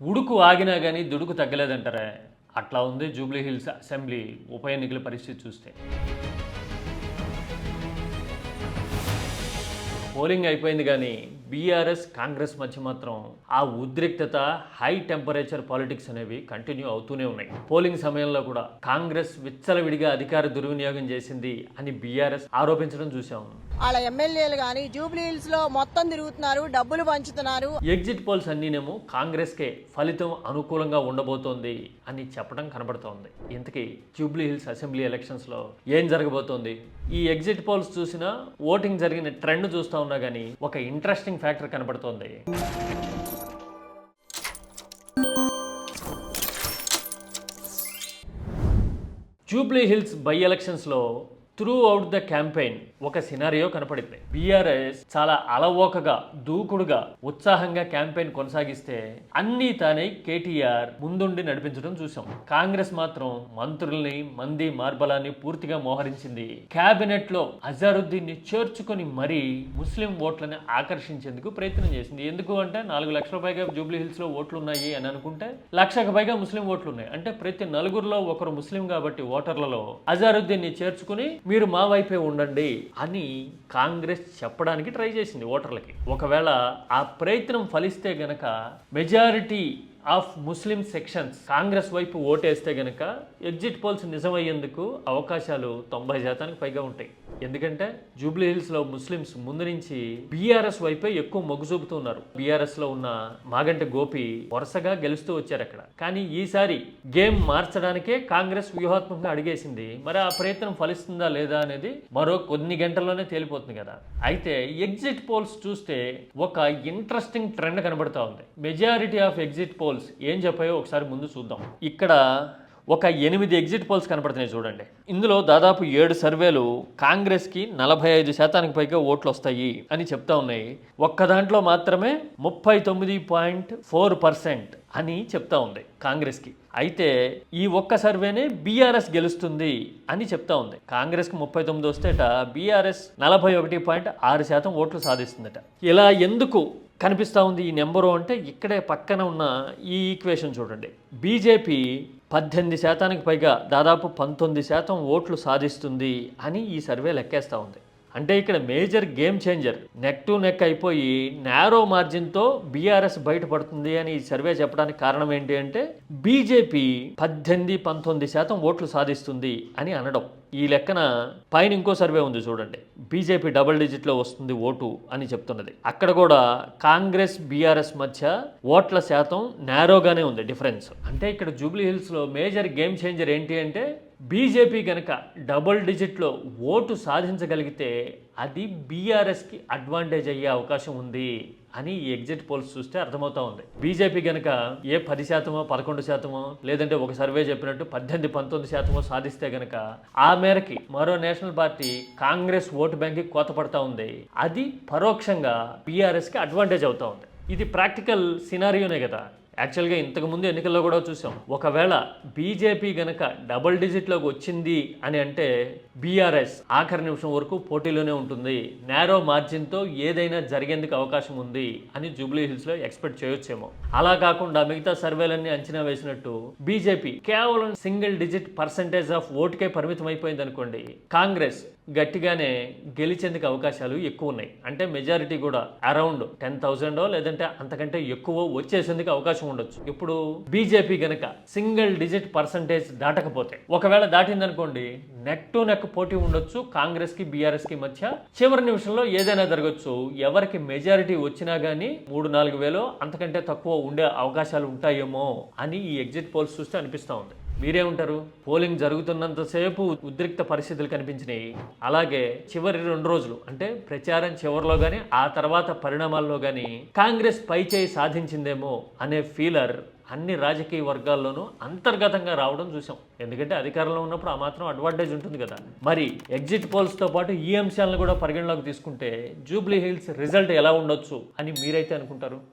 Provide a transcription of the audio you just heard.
ఉడుకు ఆగినా కానీ దుడుకు తగ్గలేదంటారే. అట్లా ఉంది జూబ్లీ హిల్స్ అసెంబ్లీ ఉప ఎన్నికల పరిస్థితి చూస్తే. పోలింగ్ అయిపోయింది కానీ బీఆర్ఎస్ కాంగ్రెస్ మధ్య మాత్రం ఆ ఉద్రిక్తత హై టెంపరేచర్ పాలిటిక్స్ అనేవి కంటిన్యూ అవుతూనే ఉన్నాయి. పోలింగ్ సమయంలో కూడా కాంగ్రెస్ విచ్చలవిడిగా అధికార దుర్వినియోగం చేసింది అని బీఆర్ఎస్ ఆరోపించడం చూసాం వాళ్ళ ఎమ్మెల్యేలు కానీ జూబ్లీ హిల్స్లో మొత్తం తిరుగుతున్నారు డబ్బులు పంచుతున్నారు. ఎగ్జిట్ పోల్స్ అన్నీనేమో కాంగ్రెస్కే ఫలితం అనుకూలంగా ఉండబోతోంది అని చెప్పడం కనబడుతోంది. ఇంతకీ జూబ్లీ హిల్స్ అసెంబ్లీ ఎలక్షన్స్లో ఏం జరగబోతోంది? ఈ ఎగ్జిట్ పోల్స్ చూసినా ఓటింగ్ జరిగిన ట్రెండ్ చూస్తా ఉన్నా కానీ ఒక ఇంట్రెస్టింగ్ ఫ్యాక్టర్ కనబడుతోంది. జూబ్లీ హిల్స్ బై ఎలక్షన్స్లో త్రూ అవుట్ ద క్యాంపెయిన్ ఒక సినారియో కనపడింది. బీఆర్ఎస్ చాలా అలవోకగా దూకుడుగా ఉత్సాహంగా క్యాంపెయిన్ కొనసాగిస్తే అన్నీ తానే కేటీఆర్ ముందుండి నడిపించడం చూసాం కాంగ్రెస్ మాత్రం మంత్రుల్ని మంది మార్బలాన్ని పూర్తిగా మోహరించింది. కేబినెట్లో అజారుద్దీన్ని చేర్చుకొని మరీ ముస్లిం ఓట్లని ఆకర్షించేందుకు ప్రయత్నం చేసింది. ఎందుకు అంటే నాలుగు లక్షల పైగా జూబ్లీ హిల్స్లో ఓట్లు ఉన్నాయి అని అనుకుంటే లక్షకు పైగా ముస్లిం ఓట్లు ఉన్నాయి అంటే ప్రతి నలుగురిలో ఒకరు ముస్లిం కాబట్టి ఓటర్లలో అజారుద్దీన్ని చేర్చుకుని మీరు మా వైపే ఉండండి అని కాంగ్రెస్ చెప్పడానికి ట్రై చేసింది ఓటర్లకి. ఒకవేళ ఆ ప్రయత్నం ఫలిస్తే గనక majority of Muslim sections Congress వైపు ఓటేస్తే గనక ఎగ్జిట్ పోల్స్ నిజమయ్యేందుకు అవకాశాలు తొంభై శాతానికి పైగా ఉంటాయి. ఎందుకంటే జూబ్లీ హిల్స్లో ముస్లిమ్స్ ముందు నుంచి బీఆర్ఎస్ వైపే ఎక్కువ మొగ్గు చూపుతున్నారు. బీఆర్ఎస్లో ఉన్న మాగంట గోపి వరుసగా గెలుస్తూ వచ్చారు అక్కడ. కానీ ఈసారి గేమ్ మార్చడానికే కాంగ్రెస్ వ్యూహాత్మకంగా అడిగేసింది. మరి ఆ ప్రయత్నం ఫలిస్తుందా లేదా అనేది మరో కొన్ని గంటల్లోనే తేలిపోతుంది కదా. అయితే ఎగ్జిట్ పోల్స్ చూస్తే ఒక ఇంట్రెస్టింగ్ ట్రెండ్ కనబడతా ఉంది. మెజారిటీ ఆఫ్ ఎగ్జిట్ పోల్స్ ఏం చెప్పాయో ఒకసారి ముందు చూద్దాం. ఇక్కడ ఒక ఎనిమిది ఎగ్జిట్ పోల్స్ కనపడుతున్నాయి చూడండి. ఇందులో దాదాపు ఏడు సర్వేలు కాంగ్రెస్కి నలభై ఐదు శాతానికి పైగా ఓట్లు వస్తాయి అని చెప్తా ఉన్నాయి. ఒక్క దాంట్లో మాత్రమే ముప్పై తొమ్మిది పాయింట్ ఫోర్ పర్సెంట్ అని చెప్తా ఉంది కాంగ్రెస్కి. అయితే ఈ ఒక్క సర్వేనే బీఆర్ఎస్ గెలుస్తుంది అని చెప్తా ఉంది. కాంగ్రెస్కి ముప్పై తొమ్మిది వస్తేట బీఆర్ఎస్ నలభై ఒకటి పాయింట్ ఆరు శాతం ఓట్లు సాధిస్తుందట. ఇలా ఎందుకు కనిపిస్తూ ఉంది ఈ నెంబరు అంటే ఇక్కడే పక్కన ఉన్న ఈ ఈక్వేషన్ చూడండి. బీజేపీ పద్దెనిమిది శాతానికి పైగా దాదాపు పంతొమ్మిది శాతం ఓట్లు సాధిస్తుంది అని ఈ సర్వే లెక్కేస్తూ ఉంది. అంటే ఇక్కడ major game changer. Neck to neck అయిపోయి నేరో మార్జిన్తో బీఆర్ఎస్ బయటపడుతుంది అని ఈ సర్వే చెప్పడానికి కారణం ఏంటి అంటే బీజేపీ పద్దెనిమిది పంతొమ్మిది శాతం ఓట్లు సాధిస్తుంది అని అనడం. ఈ లెక్కన పైన ఇంకో సర్వే ఉంది చూడండి. బీజేపీ డబుల్ డిజిట్లో వస్తుంది ఓటు అని చెప్తున్నది. అక్కడ కూడా కాంగ్రెస్ బీఆర్ఎస్ మధ్య ఓట్ల శాతం నేరోగానే ఉంది డిఫరెన్స్. అంటే ఇక్కడ జూబ్లీ హిల్స్లో మేజర్ గేమ్ చేంజర్ ఏంటి అంటే బీజేపీ కనుక డబుల్ డిజిట్లో ఓటు సాధించగలిగితే అది బీఆర్ఎస్కి అడ్వాంటేజ్ అయ్యే అవకాశం ఉంది. అని ఈ ఎగ్జిట్ పోల్స్ చూస్తే అర్థమవుతా ఉంది. బీజేపీ కనుక ఏ పది శాతమో పదకొండు శాతమో లేదంటే ఒక సర్వే చెప్పినట్టు పద్దెనిమిది పంతొమ్మిది శాతమో సాధిస్తే గనక ఆ మేరకి మరో నేషనల్ పార్టీ కాంగ్రెస్ ఓటు బ్యాంక్కి కోత పడతా ఉంది. అది పరోక్షంగా బీఆర్ఎస్కి అడ్వాంటేజ్ అవుతా ఉంది. ఇది ప్రాక్టికల్ సినారియోనే కదా. యాక్చువల్గా ఇంతకుముందు ఎన్నికల్లో కూడా చూసాం. ఒకవేళ బీజేపీ గనక డబుల్ డిజిట్లోకి వచ్చింది అని అంటే బీఆర్ఎస్ ఆఖరి నిమిషం వరకు పోటీలోనే ఉంటుంది. నేరో మార్జిన్తో ఏదైనా జరిగేందుకు అవకాశం ఉంది అని జూబ్లీ హిల్స్లో ఎక్స్పెక్ట్ చేయొచ్చేమో. అలా కాకుండా మిగతా సర్వేలన్నీ అంచనా వేసినట్టు బీజేపీ కేవలం సింగిల్ డిజిట్ పర్సంటేజ్ ఆఫ్ ఓటుకే పరిమితం అయిపోయింది అనుకోండి. కాంగ్రెస్ గట్టిగానే గెలిచేందుకు అవకాశాలు ఎక్కువ ఉన్నాయి. అంటే మెజారిటీ కూడా అరౌండ్ టెన్ థౌజండో లేదంటే అంతకంటే ఎక్కువ వచ్చేసేందుకు అవకాశం ఉండొచ్చు. ఇప్పుడు బీజేపీ గనక సింగిల్ డిజిట్ పర్సంటేజ్ దాటకపోతే ఒకవేళ దాటిందనుకోండి నెక్ టు నెక్ పోటీ ఉండొచ్చు కాంగ్రెస్కి బీఆర్ఎస్కి మధ్య. చివరి నిమిషంలో ఏదైనా జరగచ్చు. ఎవరికి మెజారిటీ వచ్చినా గానీ మూడు నాలుగు వేలు అంతకంటే తక్కువ ఉండే అవకాశాలు ఉంటాయేమో అని ఈ ఎగ్జిట్ పోల్స్ చూస్తే అనిపిస్తూ ఉంది. మీరేమంటారు పోలింగ్ జరుగుతున్నంతసేపు ఉద్రిక్త పరిస్థితులు కనిపించినాయి. అలాగే చివరి రెండు రోజులు అంటే ప్రచారం చివరిలో కానీ ఆ తర్వాత పరిణామాల్లో కానీ కాంగ్రెస్ పై చేయి సాధించిందేమో అనే ఫీలర్ అన్ని రాజకీయ వర్గాల్లోనూ అంతర్గతంగా రావడం చూసాం ఎందుకంటే అధికారంలో ఉన్నప్పుడు ఆ మాత్రం అడ్వాంటేజ్ ఉంటుంది కదా. మరి ఎగ్జిట్ పోల్స్తో పాటు ఈ అంశాలను కూడా పరిగణలోకి తీసుకుంటే జూబ్లీ హిల్స్ రిజల్ట్ ఎలా ఉండొచ్చు అని మీరైతే అనుకుంటారు?